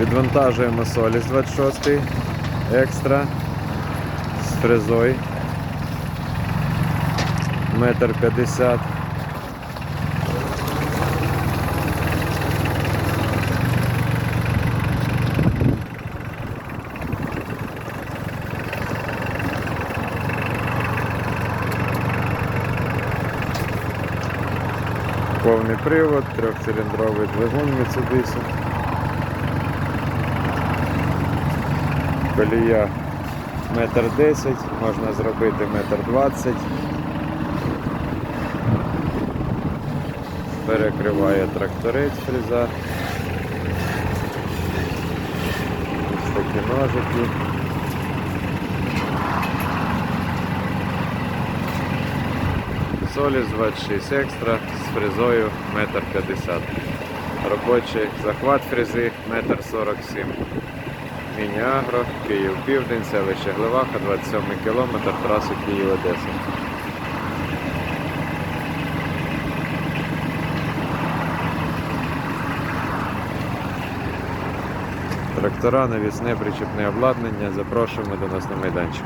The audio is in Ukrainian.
Відвантажуємо солі з 26 екстра з фрезой. Метр п'ятдесят. Повний привод, трьохциліндровий двигун Mitsubishi. Колія метр десять, можна зробити метр двадцять. Перекриває тракторець фреза. Ось такі ножики. Солі з 26 екстра з фрезою 1,50 м. Робочий захват фрези 1,47 м. Міні-Агро, Київ Південь, селище Гливаха, 27 кілометр, траси Київ-Одеса. Трактора, навісне причепне обладнання. Запрошуємо до нас на майданчик.